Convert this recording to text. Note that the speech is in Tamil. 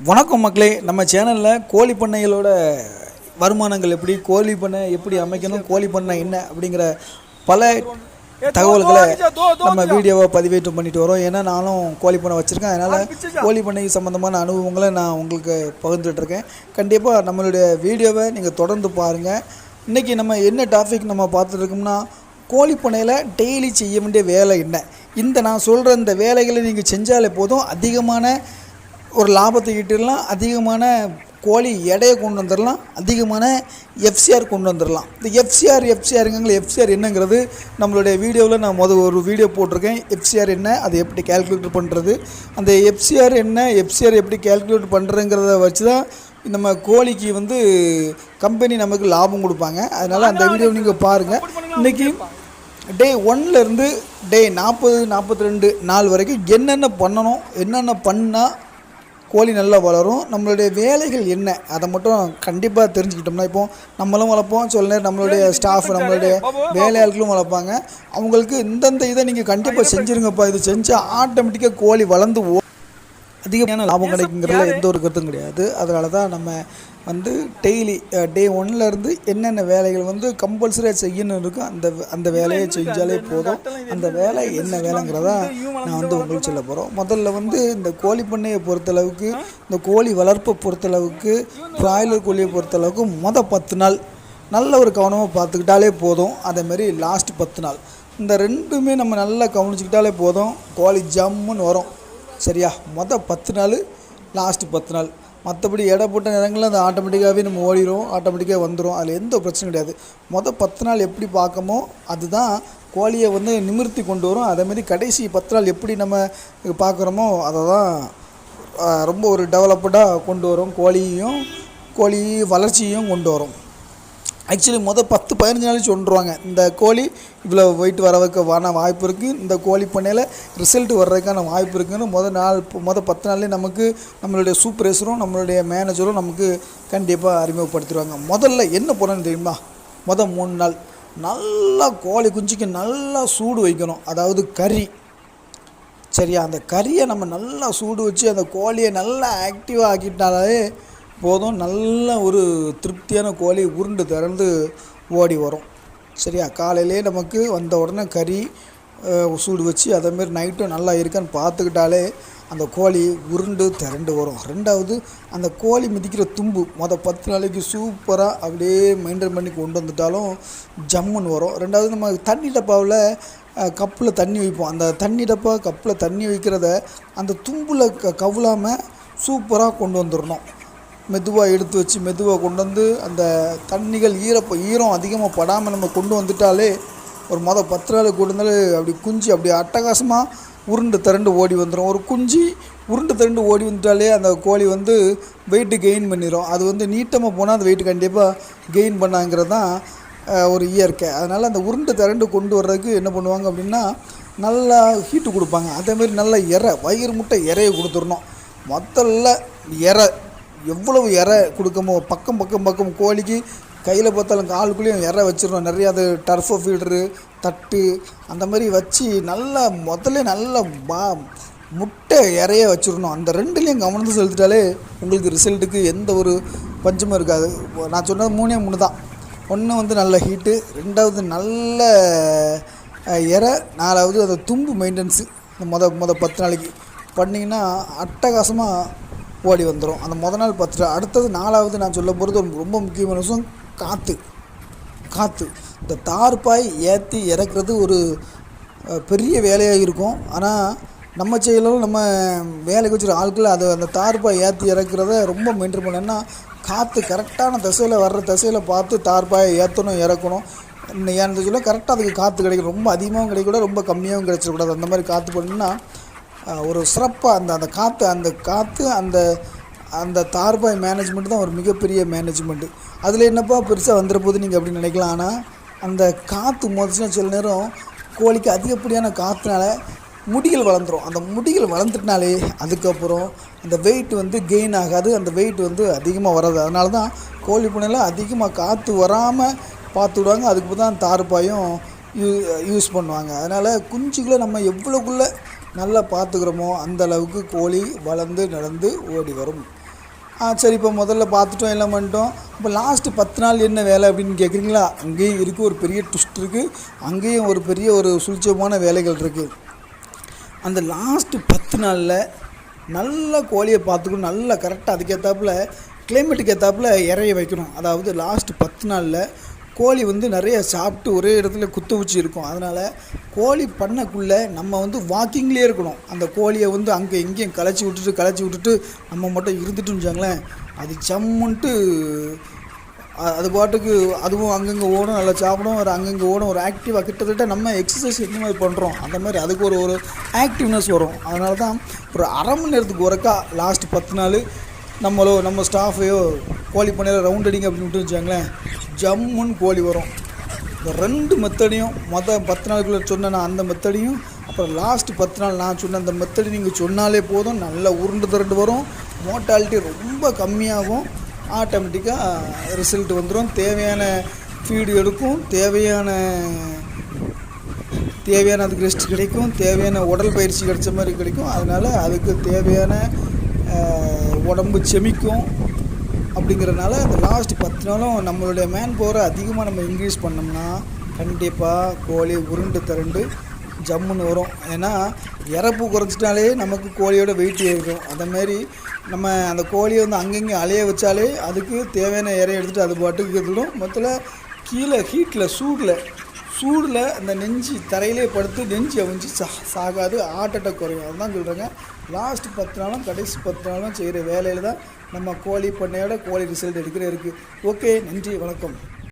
வணக்கம் மக்களே நம்ம சேனலில் கோழி பண்ணைகளோட வருமானங்கள் எப்படி கோழி பண்ணை எப்படி அமைக்கணும் கோழி பண்ணை என்ன அப்படிங்கிற பல தகவல்களை நம்ம வீடியோவை பதிவேற்றம் பண்ணிட்டு வரோம். ஏன்னா நானும் கோழி பண்ணை வச்சுருக்கேன். அதனால் கோழி பண்ணை சம்மந்தமான அனுபவங்களை நான் உங்களுக்கு பகிர்ந்துட்டுருக்கேன் கண்டிப்பாக நம்மளுடைய வீடியோவை நீங்கள் தொடர்ந்து பாருங்கள் இன்றைக்கி நம்ம என்ன டாபிக் நம்ம பார்த்துட்ருக்கோம்னா கோழி பண்ணையில் டெய்லி செய்ய வேண்டிய வேலை என்ன? இந்த நான் சொல்கிற இந்த வேலைகளை நீங்கள் செஞ்சாலே போதும். அதிகமான ஒரு லாபத்தை ஈட்டிடலாம் அதிகமான கோழி எடையை கொண்டு வந்துடலாம் அதிகமான எஃப்சிஆர் கொண்டு வந்துடலாம். இந்த எஃப்சிஆர் எஃப்சிஆருங்கள எஃப்சிஆர் என்னங்கிறது நம்மளுடைய வீடியோவில் நான் முதல் ஒரு வீடியோ போட்டிருக்கேன். எஃப்சிஆர் என்ன அதை எப்படி கேல்குலேட் பண்ணுறது அந்த எஃப்சிஆர் என்ன எஃப்சிஆர் எப்படி கேல்குலேட் பண்ணுறங்கிறத வச்சு தான் நம்ம கோழிக்கு வந்து கம்பெனி நமக்கு லாபம் கொடுப்பாங்க. அதனால் அந்த வீடியோ நீங்கள் பாருங்கள் இன்றைக்கி டே ஒன்லேருந்து டே நாற்பது நாற்பத்தி ரெண்டு நாள் வரைக்கும் என்னென்ன பண்ணணும் என்னென்ன பண்ணால் கோழி நல்லா வளரும். நம்மளுடைய வேலைகள் என்ன? அதை மட்டும் கண்டிப்பாக தெரிஞ்சுக்கிட்டோம்னா இப்போ நம்மளும் வளர்ப்போம். சில நேரம் நம்மளுடைய ஸ்டாஃப் நம்மளுடைய வேலையாட்களும் வளர்ப்பாங்க. அவங்களுக்கு இந்தந்த இதை நீங்கள் கண்டிப்பாக செஞ்சுருங்கப்பா. இது செஞ்சால் ஆட்டோமேட்டிக்காக கோழி வளர்ந்து அதிகமான லாபம் கிடைக்குங்கிறதுல எந்த ஒரு கருத்தும் கிடையாது. அதனால தான் நம்ம வந்து டெய்லி டே ஒன்லேருந்து என்னென்ன வேலைகள் வந்து கம்பல்சரியாக செய்யணும் இருக்கோ அந்த அந்த வேலையை செஞ்சாலே போதும். அந்த வேலை என்ன வேலைங்கிறதா நான் வந்து உங்களுக்கு சொல்ல போகிறோம் முதல்ல வந்து இந்த கோழி பண்ணையை பொறுத்தளவுக்கு இந்த கோழி வளர்ப்பை பொறுத்தளவுக்கு பிராய்லர் கோழியை பொறுத்தளவுக்கு மொதல் பத்து நாள் நல்ல ஒரு கவனமாக பார்த்துக்கிட்டாலே போதும். அதேமாரி லாஸ்ட் பத்து நாள். இந்த ரெண்டுமே நம்ம நல்லா கவனிச்சுக்கிட்டாலே போதும். கோழி ஜம்முன்னு வரும். சரியா? மொதல் பத்து நாள் லாஸ்ட்டு பத்து நாள். மற்றபடி எடை போட்ட நேரங்களில் அது ஆட்டோமேட்டிக்காகவே நம்ம ஓடிடும் ஆட்டோமேட்டிக்காக வந்துடும் அதில் எந்த பிரச்சனையும் கிடையாது. மொதல் பத்து நாள் எப்படி பார்க்கமோ அதுதான் கோழியை வந்து நிமிர்த்தி கொண்டு வரும். அதேமாரி கடைசி பத்து நாள் எப்படி நம்ம பார்க்குறோமோ அதை தான் ரொம்ப ஒரு டெவலப்டாக கொண்டு வரும். கோழியையும் கோழி வளர்ச்சியையும் கொண்டு வரும். ஆக்சுவலி மொதல் பத்து பதினஞ்சு நாளைக்கு சொல்லிடுவாங்க இந்த கோழி இவ்வளோ வெயிட் வரவுக்கு வர வாய்ப்பு இருக்குது இந்த கோழி பண்ணையில் ரிசல்ட் வர்றதுக்கான வாய்ப்பு இருக்குதுன்னு மொதல் நாள் மொதல் பத்து நாள்லேயே நமக்கு நம்மளுடைய சூப்பர்வைசரும் நம்மளுடைய மேனேஜரும் நமக்கு கண்டிப்பாக அறிமுகப்படுத்திடுவாங்க. முதல்ல என்ன பண்ணணும் தெரியுமா? மொதல் மூணு நாள் நல்லா கோழி குஞ்சுக்கு நல்லா சூடு வைக்கணும். அதாவது கறி. சரியா? அந்த கறியை நம்ம நல்லா சூடு வச்சு அந்த கோழியை நல்லா ஆக்டிவாக ஆக்கிட்டாலே போதும். நல்ல ஒரு திருப்தியான கோழி உருண்டு திறந்து ஓடி வரும். சரியா? காலையிலே நமக்கு வந்த உடனே கறி சூடு வச்சு அதேமாரி நைட்டும் நல்லா இருக்கான்னு பார்த்துக்கிட்டாலே அந்த கோழி உருண்டு திரண்டு வரும். ரெண்டாவது அந்த கோழி மிதிக்கிற தும்பு மொதல் பத்து நாளைக்கு சூப்பராக அப்படியே மெயின்டைன் பண்ணி கொண்டு வந்துட்டாலும் ஜம்முன்னு வரும். ரெண்டாவது நம்ம தண்ணி டப்பாவில் கப்பில் தண்ணி வைப்போம். அந்த தண்ணி டப்பா கப்பில் தண்ணி வைக்கிறத அந்த தும்பில் க கவுலாமல் சூப்பராக கொண்டு வந்துடணும். மெதுவாக எடுத்து வச்சு மெதுவாக கொண்டு வந்து அந்த தண்ணிகள் ஈரப்ப ஈரம் அதிகமாக படாமல் நம்ம கொண்டு வந்துட்டாலே ஒரு மொதல் பத்து நாள் கொண்டு வந்தாலே அப்படி குஞ்சு அப்படி அட்டகாசமாக உருண்டு திரண்டு ஓடி வந்துடும் ஒரு குஞ்சு உருண்டு திரண்டு ஓடி வந்துட்டாலே அந்த கோழி வந்து வெயிட்டு கெயின் பண்ணிடும் அது வந்து நீட்டமாக போனால் அந்த வெயிட் கண்டிப்பாக கெயின் பண்ணாங்கிறது தான் ஒரு இயற்கை. அதனால் அந்த உருண்டு திரண்டு கொண்டு வர்றதுக்கு என்ன பண்ணுவாங்க அப்படின்னா நல்லா ஹீட்டு கொடுப்பாங்க. அதேமாரி நல்லா இறை வயிறு முட்டை இறையை கொடுத்துடணும். முதல்ல இறை எவ்வளவு இறை கொடுக்கமோ பக்கம் பக்கம் பக்கம் கோழிக்கு கையில் பார்த்தாலும் காலுக்குள்ளேயும் இறை வச்சிடணும். நிறைய அது டர்ஃபோ ஃபீல்டரு தட்டு அந்த மாதிரி வச்சு நல்லா முதல்ல நல்லா பா முட்டை இறைய வச்சிடணும். அந்த ரெண்டுலேயும் கவனத்தை செலுத்திட்டாலே உங்களுக்கு ரிசல்ட்டுக்கு எந்த ஒரு பஞ்சமும் இருக்காது. நான் சொன்னது மூணே மூணு தான். ஒன்று வந்து நல்ல ஹீட்டு ரெண்டாவது நல்ல இறை நாலாவது அந்த தும்பு மெயின்டெனன்ஸு இந்த மொதல் மொத பத்து நாளைக்கு. பண்ணிங்கன்னா அட்டகாசமாக ஓடி வந்துடும் அந்த முத நாள் பத்து அடுத்தது நாலாவது நான் சொல்ல போகிறது ஒரு ரொம்ப முக்கியமான விஷயம் காற்று காற்று இந்த தார்பாய் ஏற்றி இறக்குறது ஒரு பெரிய வேலையாக இருக்கும். ஆனால் நம்ம செயலும் நம்ம வேலைக்கு வச்சுருக்க ஆட்கள் அது அந்த தார்பாய் ஏற்றி இறக்குறத ரொம்ப மெயின்டைன் பண்ணேன்னா காற்று கரெக்டான திசையில் வர்ற திசையில் பார்த்து தார்பாயை ஏற்றணும் இறக்கணும். இன்னும் ஏன்னு சொல்ல கரெக்டாக அதுக்கு காற்று கிடைக்கும். ரொம்ப அதிகமாகவும் கிடைக்கக்கூடாது ரொம்ப கம்மியாகவும் கிடைச்சிடக்கூடாது. அந்த மாதிரி காற்று பண்ணினா ஒரு சிறப்பாக அந்த அந்த காற்று அந்த காற்று அந்த அந்த தார்பாய் மேனேஜ்மெண்ட் தான் ஒரு மிகப்பெரிய மேனேஜ்மெண்ட்டு அதில் என்னப்பா பெருசாக வந்துட போது நீங்கள் அப்படி நினைக்கலாம்? ஆனால் அந்த காற்று மோதிச்சுன்னா சில நேரம் கோழிக்கு அதிகப்படியான காற்றுனால முடிகள் வளர்ந்துரும். அந்த முடிகள் வளர்ந்துட்டனாலே அதுக்கப்புறம் அந்த வெயிட் வந்து கெயின் ஆகாது. அந்த வெயிட் வந்து அதிகமாக வராது. அதனால தான் கோழி பண்ணையில் அதிகமாக காற்று வராமல் பார்த்து விடுவாங்க. அதுக்கு தான் தார்பாயும் யூ யூஸ் பண்ணுவாங்க. அதனால் குஞ்சுகளை நம்ம எவ்வளோக்குள்ளே நல்லா பார்த்துக்கிறோமோ அந்த அளவுக்கு கோழி வளர்ந்து நடந்து ஓடி வரும். சரி இப்போ முதல்ல பார்த்துட்டோம் எல்லாம் பண்ணிட்டோம்? இப்போ லாஸ்ட்டு பத்து நாள் என்ன வேலை அப்படின்னு கேட்குறீங்களா அங்கேயும் இருக்குது ஒரு பெரிய ட்விஸ்ட் இருக்குது அங்கேயும் ஒரு பெரிய ஒரு சுழிச்சமான வேலைகள் இருக்குது அந்த லாஸ்ட்டு பத்து நாளில் நல்ல கோழியை பார்த்துக்கணும் நல்லா கரெக்டாக அதுக்கேற்றாப்புல கிளைமேட்டுக்கு ஏற்றாப்புல இறைய வைக்கணும். அதாவது லாஸ்ட்டு பத்து நாளில் கோழி வந்து நிறைய சாப்பிட்டு ஒரே இடத்துல குத்து வச்சு இருக்கும். அதனால் கோழி பண்ணக்குள்ளே நம்ம வந்து வாக்கிங்லேயே இருக்கணும். அந்த கோழியை வந்து அங்கே இங்கேயும் களைச்சி விட்டுட்டு களைச்சி விட்டுட்டு நம்ம மட்டும் இருந்துட்டுன்னு வச்சாங்களேன் அது ஜம்முன்ட்டு அது பாட்டுக்கு அதுவும் அங்கங்கே ஓடும் நல்லா சாப்பிடும். ஒரு அங்கங்கே ஓடும். ஒரு ஆக்டிவாக கிட்டத்தட்ட நம்ம எக்ஸசைஸ் எந்த மாதிரி பண்ணுறோம் அந்த மாதிரி அதுக்கு ஒரு ஒரு ஆக்டிவ்னஸ் வரும். அதனால தான் ஒரு அரை மணி நேரத்துக்கு ஒருக்கா லாஸ்ட் பத்து நாள் நம்மளோ நம்ம ஸ்டாஃபையோ கோழி பண்ணையில் ரவுண்ட் அடிங்க அப்படின்னு விட்டு வச்சாங்களேன் ஜம்முன்னு கோழி வரும். இந்த ரெண்டு மெத்தடையும் மொதல் பத்து நாளுக்குள்ளே சொன்ன நான் அந்த மெத்தடையும் அப்புறம் லாஸ்ட் பத்து நாள் நான் சொன்ன அந்த மெத்தடு நீங்கள் சொன்னாலே போதும். நல்லா உருண்டு திரண்டு வரும். மோட்டாலிட்டி ரொம்ப கம்மியாகும். ஆட்டோமேட்டிக்காக ரிசல்ட் வந்துடும் தேவையான ஃபீடு எடுக்கும். தேவையான தேவையான அதுக்கு ரெஸ்ட் கிடைக்கும். தேவையான உடல் பயிற்சி கிடைச்ச மாதிரி கிடைக்கும். அதனால் அதுக்கு தேவையான உடம்பு செமிக்கும். அப்படிங்கிறதுனால அந்த லாஸ்ட் பத்து நாளும் நம்மளுடைய மேன் பவரை அதிகமாக நம்ம இன்க்ரீஸ் பண்ணோம்னா கண்டிப்பாக கோழி உருண்டு திரண்டு ஜம்முன்னு வரும். ஏன்னா இறப்பு குறைச்சிட்டாலே நமக்கு கோழியோட வெயிட் ஏறிடும். அந்த நம்ம அந்த கோழியை வந்து அங்கங்கே அலைய வச்சாலே அதுக்கு தேவையான இறைய எடுத்துகிட்டு அது பாட்டுக்கு இருந்துடும் மொத்தத்தில் கீழே ஹீட்டில் சூடில் சூடில் அந்த நெஞ்சு தரையிலே படுத்து நெஞ்சு அவிஞ்சு சா சாகாது ஹார்ட் அட்டாக் குறையும் அதுதான் சொல்கிறாங்க லாஸ்ட் பத்து நாளும் கடைசி பத்து நாளும் செய்கிற வேலையில் தான் நம்ம கோழி பண்ணையோட கோழி ரிசல்ட் எடுக்கிற இருக்குது ஓகே நன்றி வணக்கம்.